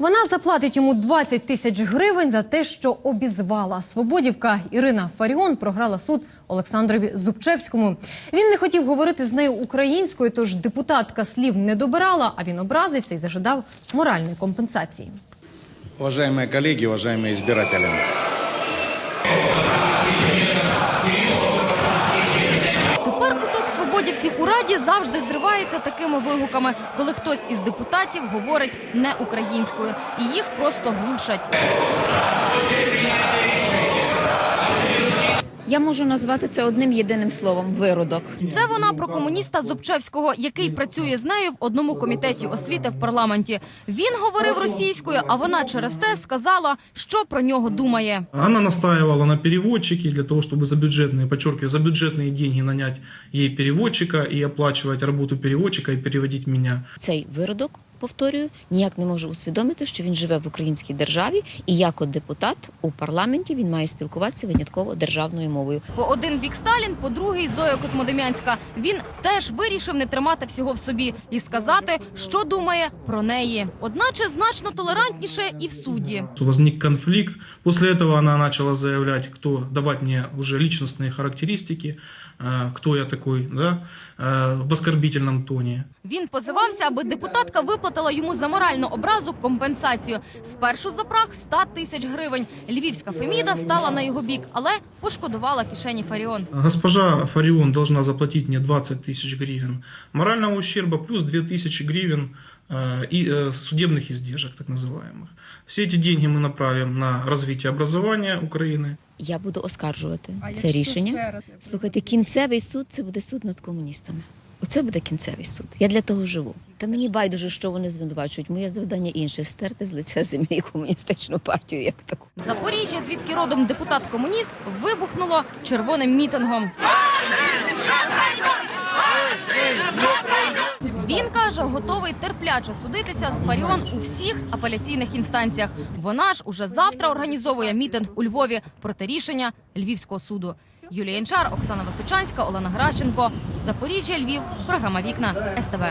Вона заплатить йому 20 тисяч гривень за те, що обізвала. Свободівка Ірина Фаріон програла суд Олександрові Зубчевському. Він не хотів говорити з нею українською, тож депутатка слів не добирала, а він образився і зажидав моральної компенсації. Уважаемые коллеги, уважаемые избиратели, свободівців у раді завжди зривається такими вигуками, коли хтось із депутатів говорить не українською, і їх просто глушать. Я можу назвати це одним єдиним словом виродок. Це вона про комуніста Зубчевського, який працює з нею в одному комітеті освіти в парламенті. Він говорив російською, а вона через те сказала, що про нього думає. Она настаивала на переводчике для того, чтобы за бюджетные, подчеркиваю, за бюджетные деньги нанять ей переводчика и оплачивать работу переводчика и переводить меня. Цей виродок, повторюю, ніяк не може усвідомити, що він живе в українській державі, і як от депутат у парламенті він має спілкуватися винятково державною мовою. По один бік Сталін, по другий Зоя Космодем'янська. Він теж вирішив не тримати всього в собі і сказати, що думає про неї. Одначе значно толерантніше і в суді. Возник конфликт. После этого она начала заявлять, кто давать мне уже личностные характеристики, э, кто я такой, да, э, в оскорбительном тоне. Він позивався, аби депутатка виплатила йому за моральну образу компенсацію. Спершу за прах 100 тисяч гривень. Львівська Феміда стала на його бік, але пошкодувала кишені Фаріон. Госпожа Фарион должна заплатить мне 20 тысяч гривен морального ущерба плюс 2 тысячи гривен э, и э, судебных издержек, так называемых. Все эти деньги мы направим на развитие образования Украины. Я буду оскаржувати це рішення. Слухайте, кінцевий суд це буде суд над комуністами. Оце буде кінцевий суд. Я для того живу. Та мені байдуже, що вони звинувачують. Моє завдання інше стерти з лиця землі комуністичну партію як таку. Запоріжжя, звідки родом депутат-комуніст, вибухнуло червоним мітингом. Він каже, готовий терпляче судитися з Фаріон у всіх апеляційних інстанціях. Вона ж уже завтра організовує мітинг у Львові проти рішення Львівського суду. Юлія Інчар, Оксана Височанська, Олена Гращенко. Запоріжжя, Львів. Програма Вікна СТБ.